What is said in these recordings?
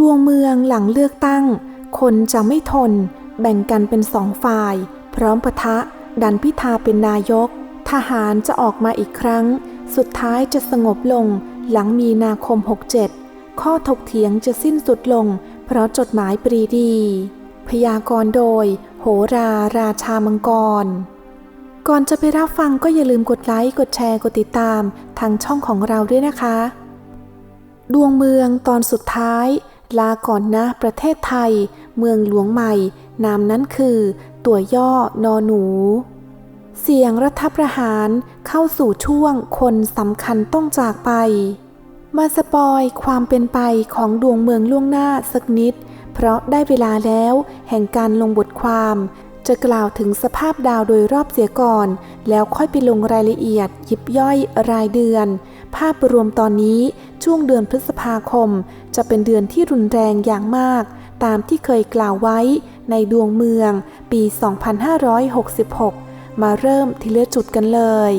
ดวงเมืองหลังเลือกตั้ง คนจะไม่ทน แบ่งกันเป็นสองฝ่าย พร้อมปะทะ ดันพิธาเป็นนายก ทหารจะออกมาอีกครั้ง สุดท้ายจะสงบลง หลังมีนาคม 67 ข้อถกเถียงจะสิ้นสุดลง เพราะจดหมายปรีดี พยากรณ์โดย โหราราชามังกร ก่อนจะไปรับฟังก็อย่าลืมกดไลค์กดแชร์กดติดตามทางช่องของเราด้วยนะคะ ดวงเมืองตอนสุดท้าย ลาก่อนนะประเทศไทย เมืองหลวงใหม่ นามนั้นคือ ตัวย่อนอหนู เสียงรัฐประหารเข้าสู่ช่วงคนสำคัญต้องจากไป มาสปอยความเป็นไปของดวงเมืองล่วงหน้าสักนิด เพราะได้เวลาแล้วแห่งการลงบทความ จะกล่าวถึงสภาพดาวโดยรอบเสียก่อน แล้วค่อยไปลงรายละเอียดยิบย่อยรายเดือน ภาพรวมตอนนี้ช่วงเดือนพฤษภาคม จะเป็นเดือนที่รุนแรงอย่างมาก ตามที่เคยกล่าวไว้ในดวงเมือง ปี 2566 มาเริ่มทีละจุดกันเลย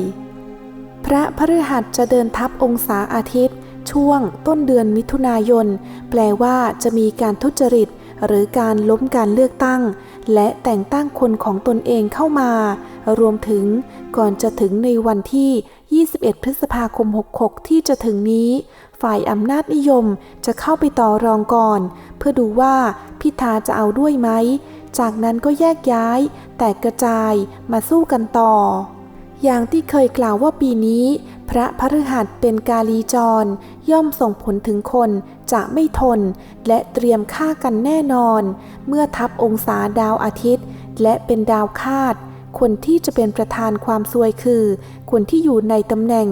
พระพฤหัสจะเดินทับองศาอาทิตย์ ช่วงต้นเดือนมิถุนายน แปลว่าจะมีการทุจริต หรือการล้มการเลือกตั้ง และแต่งตั้งคนของตนเองเข้ามา รวมถึงก่อนจะถึงในวันที่ 21 พฤษภาคม 66 ที่จะถึงนี้ ฝ่ายอำนาจนิยมจะเข้าไปต่อรองก่อน เพื่อดูว่าพิธาจะเอาด้วยไหม จากนั้นก็แยกย้าย แตกกระจายมาสู้กันต่ออย่างที่เคยกล่าวว่าปีนี้ พระพฤหัสเป็นกาลีจร ย่อมส่งผลถึงคนจะไม่ทน และเตรียมฆ่ากันแน่นอน เมื่อทับองศาดาวอาทิตย์ และเป็นดาวคาด คนที่จะเป็นประธานความซวยคือ คนที่อยู่ในตำแหน่ง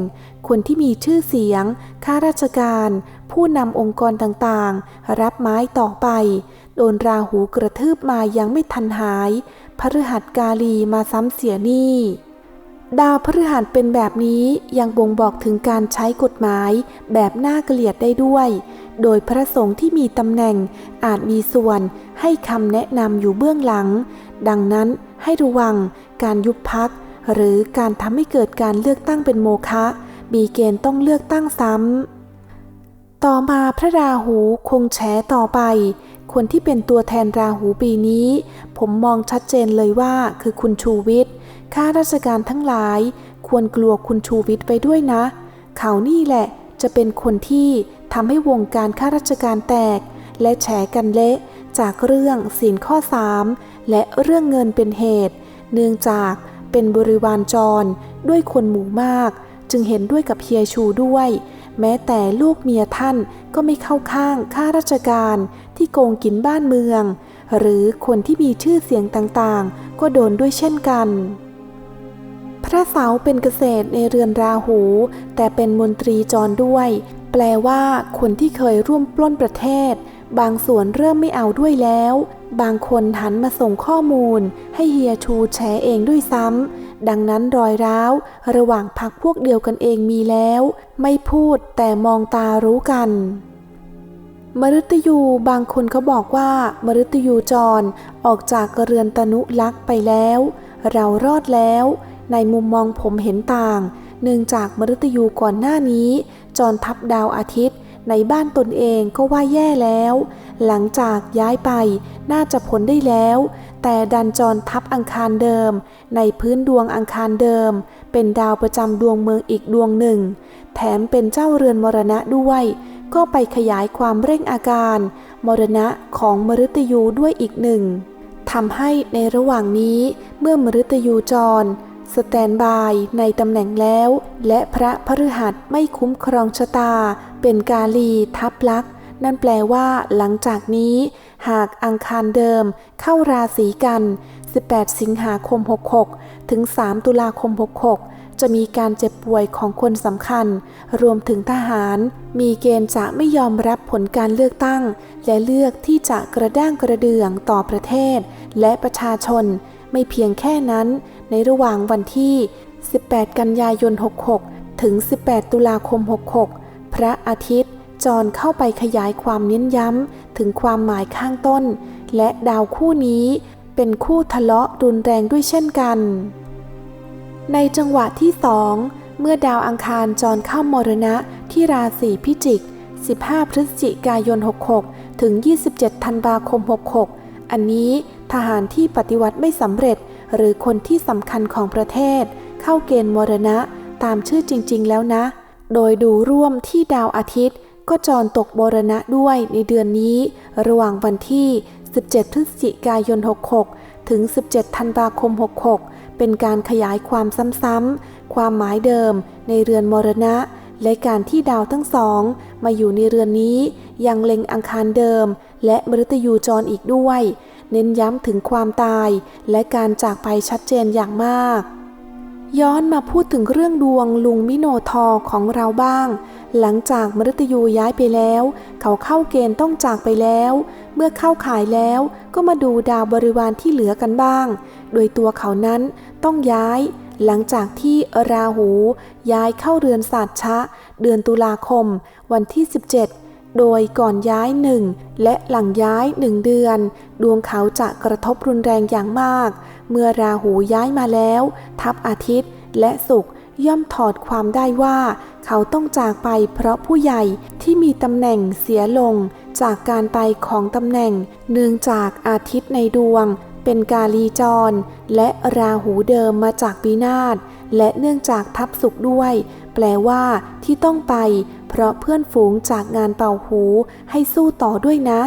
คนที่มีชื่อเสียง ข้าราชการ ผู้นำองค์กรต่างๆ รับไม้ต่อไป โดนราหูกระทืบมายังไม่ทันหาย พฤหัสกาลีมาซ้ำเสียหนี้ ดาวพฤหัสเป็นแบบนี้ยังบ่งบอกถึงการใช้กฎหมายแบบน่าเกลียดได้ด้วย โดยพระสงฆ์ที่มีตำแหน่งอาจมีส่วนให้คำแนะนำอยู่เบื้องหลัง ดังนั้นให้ระวังการยุบพัก หรือการทำให้เกิดการเลือกตั้งเป็นโมฆะมีเกณฑ์ต้องเลือกตั้งซ้ำ ต่อมาพระราหูคงแฉต่อไป คนที่เป็นตัวแทนราหูปีนี้ ผมมองชัดเจนเลยว่าคือคุณชูวิทย์ ข้าราชการทั้งหลายควรกลัวคุณชูวิทย์ไปด้วยนะ เขานี่แหละจะเป็นคนที่ทำให้วงการข้าราชการแตก และแฉกันเละจากเรื่องศีลข้อ 3 และเรื่องเงินเป็นเหตุ เนื่องจากเป็นบริวารจรด้วยคนหมู่มาก จึงเห็นด้วยกับเฮียชูด้วย แม้แต่ลูกเมียท่านก็ไม่เข้าข้างข้าราชการที่โกงกินบ้านเมือง หรือคนที่มีชื่อเสียงต่างๆ ก็โดนด้วยเช่นกัน พระเสาเป็นเกษตรในเรือนราหู แต่เป็นมนตรีจรด้วย แปลว่าคนที่เคยร่วมปล้นประเทศ บางส่วนเริ่มไม่เอาด้วยแล้ว บางคนหันมาส่งข้อมูล ให้เฮียชูแฉเองด้วยซ้ำดังนั้นรอยร้าว ระหว่างพักพวกเดียวกันเองมีแล้ว ไม่พูดแต่มองตารู้กันมฤตยูบางคนเขาบอกว่ามฤตยูจรออกจากเรือนตนุลักษ์ไปแล้ว เรารอดแล้ว ในมุมมองผมเห็นต่าง เนื่องจากมฤตยูก่อนหน้านี้ จรทับดาวอาทิตย์ ในบ้านตนเองก็ว่าแย่แล้ว หลังจากย้ายไปน่าจะพ้นได้แล้ว แต่ดันจรทับอังคารเดิม ในพื้นดวงอังคารเดิม เป็นดาวประจำดวงเมืองอีกดวงหนึ่ง แถมเป็นเจ้าเรือนมรณะด้วย ก็ไปขยายความเร่งอาการ มรณะของมฤตยูด้วยอีกหนึ่งทำให้ในระหว่างนี้เมื่อมฤตยูจร สแตนบายในตำแหน่งแล้ว และพระพฤหัสไม่คุ้มครองชะตา เป็นกาลีทับลักษนั่นแปลว่าหลังจากนี้ หากอังคารเดิม เข้าราศีกัน 18 สิงหาคม 66 ถึง 3 ตุลาคม 66 จะมีการเจ็บป่วยของคนสำคัญ รวมถึงทหาร มีเกณฑ์จะไม่ยอมรับผลการเลือกตั้ง และเลือกที่จะกระด้างกระเดื่องต่อประเทศ และประชาชน ไม่เพียงแค่นั้นในระหว่างวันที่ 18 กันยายน 66 ถึง 18 ตุลาคม 66 พระอาทิตย์จรเข้าไปขยายความเน้นย้ำถึงความหมายข้างต้น และดาวคู่นี้เป็นคู่ทะเลาะรุนแรงด้วยเช่นกัน ในจังหวะที่สองเมื่อดาวอังคารจรเข้ามรณะที่ราศีพิจิก 15 พฤศจิกายน 66 ถึง 27 ธันวาคม 66 อันนี้ทหารที่ปฏิวัติไม่สำเร็จ หรือคนที่สำคัญของประเทศ เข้าเกณฑ์มรณะตามชื่อจริง ๆ แล้วนะ โดยดูร่วมที่ดาวอาทิตย์ ก็จรตกบรณะด้วยในเดือนนี้ ระหว่างวันที่ 17 พฤศจิกายน 66 ถึง 17 ธันวาคม 66 เป็นการขยายความซ้ำๆความหมายเดิมในเรือนมรณะ และการที่ดาวทั้งสอง มาอยู่ในเรือนนี้ยังเล็งอังคารเดิม และมฤตยูจรอีกด้วย เน้นย้ำถึงความตาย และการจากไปชัดเจนอย่างมาก ย้อนมาพูดถึงเรื่องดวงลุงมิโนทอของเราบ้าง หลังจากมฤตยูย้ายไปแล้ว เขาเข้าเกณฑ์ต้องจากไปแล้ว เมื่อเข้าขายแล้วก็มาดูดาวบริวารที่เหลือกันบ้าง โดยตัวเขานั้นต้องย้าย หลังจากที่ราหูย้ายเข้าเรือนศาสตชะ เดือนตุลาคม วันที่ 17 โดยก่อนย้ายหนึ่งและหลังย้ายหนึ่งเดือน ดวงเขาจะกระทบรุนแรงอย่างมาก เมื่อราหูย้ายมาแล้ว ทับอาทิตย์และศุกร์ย่อมถอดความได้ว่า เขาต้องจากไปเพราะผู้ใหญ่ที่มีตำแหน่งเสียลง จากการไปของตำแหน่ง เนื่องจากอาทิตย์ในดวง เป็นกาลีจร และราหูเดิมมาจากปีนาศและเนื่องจากทับศุกด้วย แปลว่า ที่ต้องไป เพราะเพื่อนฝูงจากงานเป่าหูให้สู้ต่อด้วยนะ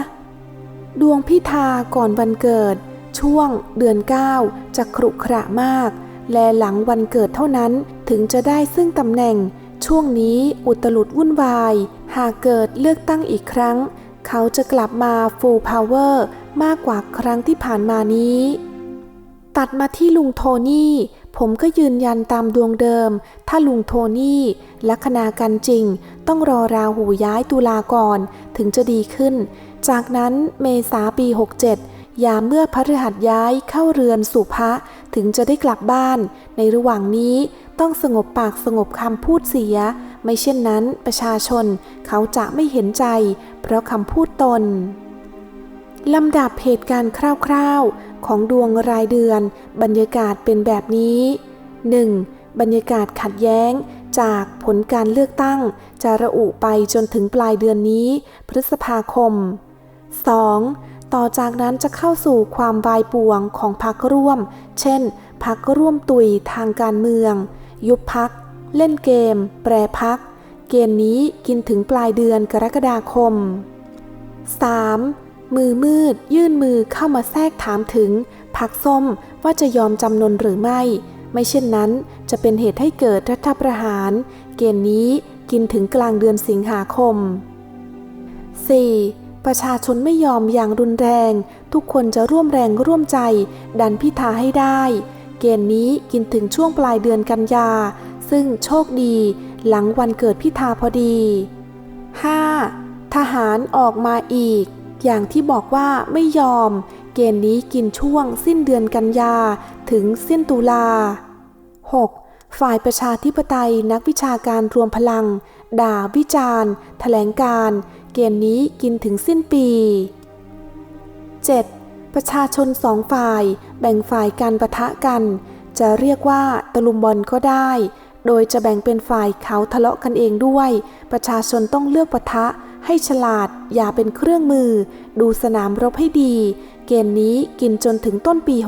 ดวงพิธาก่อนวันเกิด ช่วง เดือน 9 จะขรุขระมาก และหลังวันเกิดเท่านั้นถึงจะได้ซึ่งตำแหน่ง ช่วงนี้อุตลุดวุ่นวาย หากเกิดเลือกตั้งอีกครั้ง เขาจะกลับมา full power มากกว่าครั้งที่ผ่านมานี้ ตัดมาที่ลุงโทนี่ ผมก็ยืนยันตามดวงเดิม ถ้าลุงโทนี่ลัคนากันจริง ต้องรอราหูย้ายตุลาก่อนถึงจะดีขึ้น จากนั้นเมษาปี 67 ยามเมื่อพฤหัสย้ายเข้าเรือนสุภะถึงจะได้กลับบ้าน ในระหว่างนี้ต้องสงบปากสงบคำพูดเสีย ไม่เช่นนั้นประชาชนเขาจะไม่เห็นใจ เพราะคำพูดตนลำดับเหตุการณ์คร่าวๆ ของดวงรายเดือน บรรยากาศเป็นแบบนี้ 1. บรรยากาศขัดแย้งจากผลการเลือกตั้ง จะระอุไปจนถึงปลายเดือนนี้ พฤษภาคม 2. ต่อจากนั้นจะเข้าสู่ความวายป่วงของพรรคร่วม เช่นพรรคร่วมตุยทางการเมือง ยุบพัก เล่นเกม แปรพัก เกณฑ์นี้กินถึงปลายเดือนกรกฎาคม 3. มือมืด ยื่นมือเข้ามาแทรกถามถึง พักส้มว่าจะยอมจำนนหรือไม่ ไม่เช่นนั้นจะเป็นเหตุให้เกิดรัฐประหาร เกณฑ์นี้กินถึงกลางเดือนสิงหาคม 4. ประชาชนไม่ยอมอย่างรุนแรง ทุกคนจะร่วมแรงร่วมใจ ดันพิธาให้ได้ เกณฑ์นี้กินถึงช่วงปลายเดือนกันยา ซึ่งโชคดีหลังวันเกิดพิธาพอดี 5. ทหารออกมาอีก อย่างที่บอกว่าไม่ยอม เกณฑ์นี้กินช่วงสิ้นเดือนกันยาถึงสิ้นตุลา 6. ฝ่ายประชาธิปไตยนักวิชาการรวมพลัง ด่าวิจารณ์ แถลงการ เกณฑ์นี้กินถึงสิ้นปี 7. ประชาชนสองฝ่าย แบ่งฝ่ายการประทะกัน จะเรียกว่าตะลุมบอลก็ได้ โดยจะแบ่งเป็นฝ่ายเขาทะเลาะกันเองด้วย ประชาชนต้องเลือกปะทะ ให้ฉลาด อย่าเป็นเครื่องมือ ดูสนามรบให้ดี เกณฑ์นี้กินจนถึงต้นปี 67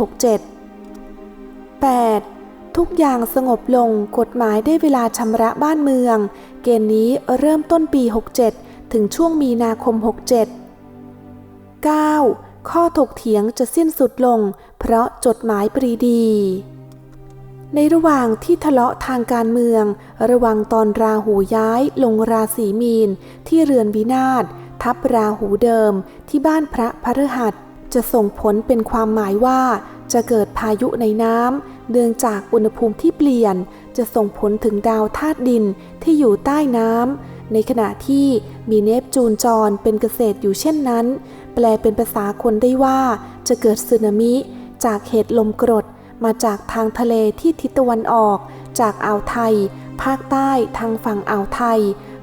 8. ทุกอย่างสงบลง กฎหมายได้เวลาชำระบ้านเมือง เกณฑ์นี้เริ่มต้นปี 67 ถึงช่วงมีนาคม 67 9. ข้อถกเถียงจะสิ้นสุดลง เพราะจดหมายปรีดี ในระหว่างที่ทะเลาะทางการเมือง ระวังตอนราหูย้ายลงราศีมีน ที่เรือนวินาศทับราหูเดิม ที่บ้านพระพฤหัส จะส่งผลเป็นความหมายว่า จะเกิดพายุในน้ำเนื่องจากอุณหภูมิที่เปลี่ยน จะส่งผลถึงดาวธาตุดินที่อยู่ใต้น้ำในขณะที่มีเนปจูนจรเป็นเกษตรอยู่เช่นนั้น แปลเป็นภาษาคนได้ว่า จะเกิดสึนามิ จากเหตุลมกรด มาจากทางทะเลที่ทิศตะวันออก จากอ่าวไทย ภาคใต้ทางฝั่งอ่าวไทย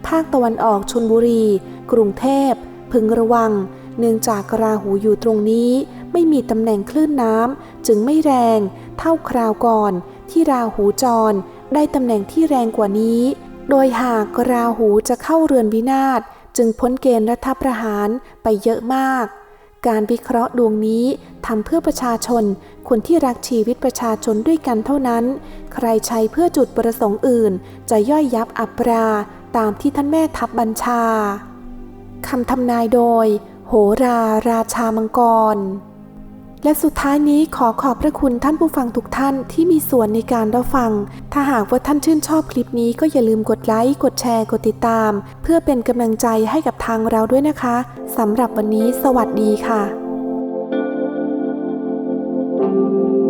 ภาคตะวันออกชนบุรี กรุงเทพ พึงระวัง เนื่องจากราหูอยู่ตรงนี้ ไม่มีตำแหน่งคลื่นน้ำจึงไม่แรง เท่าคราวก่อน ที่ราหูจร ได้ตำแหน่งที่แรงกว่านี้ โดยหากราหูจะเข้าเรือนวินาศจึงพ้นเกณฑ์รัฐประหารไปเยอะมาก การวิเคราะห์ดวงนี้ทำเพื่อประชาชน คนที่รักชีวิตประชาชนด้วยกันเท่านั้น ใครใช้เพื่อจุดประสงค์อื่น จะย่อยยับอับราตามที่ท่านแม่ทัพบัญชาคำทำนายโดย โหราราชามังกร และสุดท้ายนี้ขอขอบพระคุณท่านผู้ฟังทุกท่านที่มีส่วนในการรับฟัง ถ้าหากว่าท่านชื่นชอบคลิปนี้ก็อย่าลืมกดไลค์ กดแชร์ กดติดตาม เพื่อเป็นกำลังใจให้กับทางเราด้วยนะคะสำหรับวันนี้ สวัสดีค่ะ thank you